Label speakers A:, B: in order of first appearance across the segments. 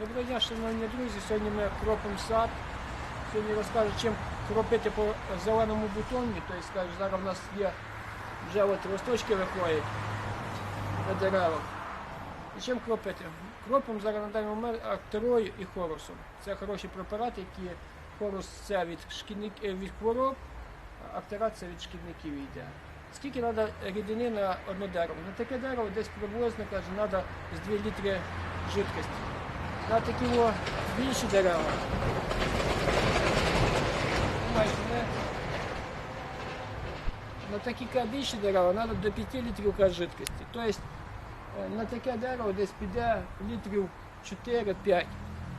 A: Доброго дня, шановні друзі. Сьогодні ми кропимо сад. Сьогодні розкажу, чим кропити по зеленому бутоні. Тобто, зараз у нас є вже от росточки виходять на деревах. І чим кропити? Кропимо зараз на даний момент актерою і хорусом. Це хороші препарати, які хорус це від, шкідник, е, від хвороб, а актера це від шкідників йде. Скільки треба рідини на одне дерево? На таке дерево десь приблизно каже, треба з 2 літри жидкості. На такі о, більші дерева. На такі більші дерева треба до 5 літрів жидкості. Тобто е, на таке дерево десь піде літрів 4-5.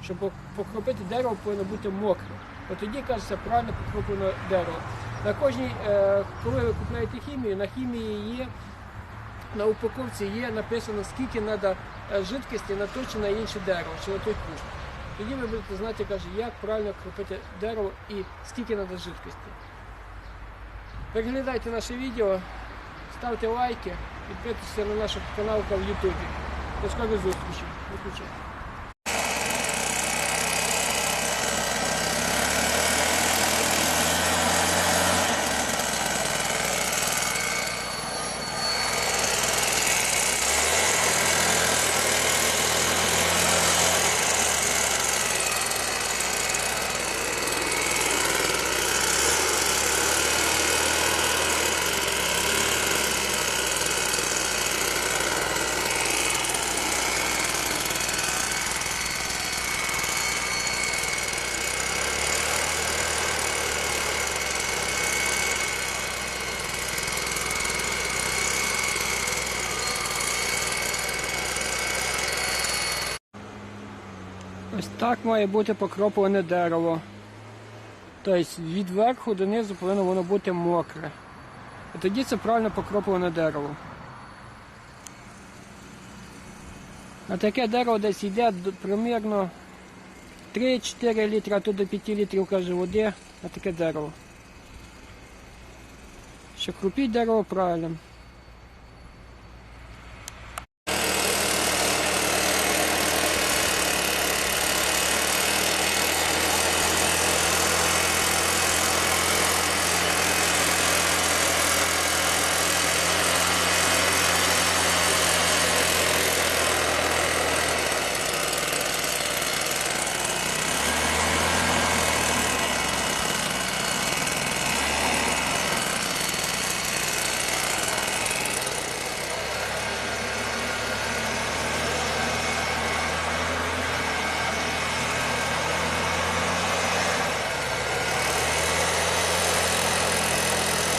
A: Щоб покропити дерево повинно бути мокре. От тоді кажеться правильно покроплено дерево. На кожній, е, коли ви купуєте хімію, на хімії є на упаковці є написано, скільки треба жидкості на на інше дерево, чи на той кущ. Тоді ви будете знати, каже, як правильно кропити дерево і скільки треба жидкості. Переглядайте наше відео, ставте лайки, підписуйтесь на наш канал в Ютубі. До скорої зустрічі. Виключайте. Ось так має бути покроплене дерево. Тобто від верху до низу повинно воно бути мокре. І тоді це правильно покроплене дерево. На таке дерево десь йде примірно 3-4 літри, а то до 5 літрів каже води на таке дерево. Що кропіть дерево правильно.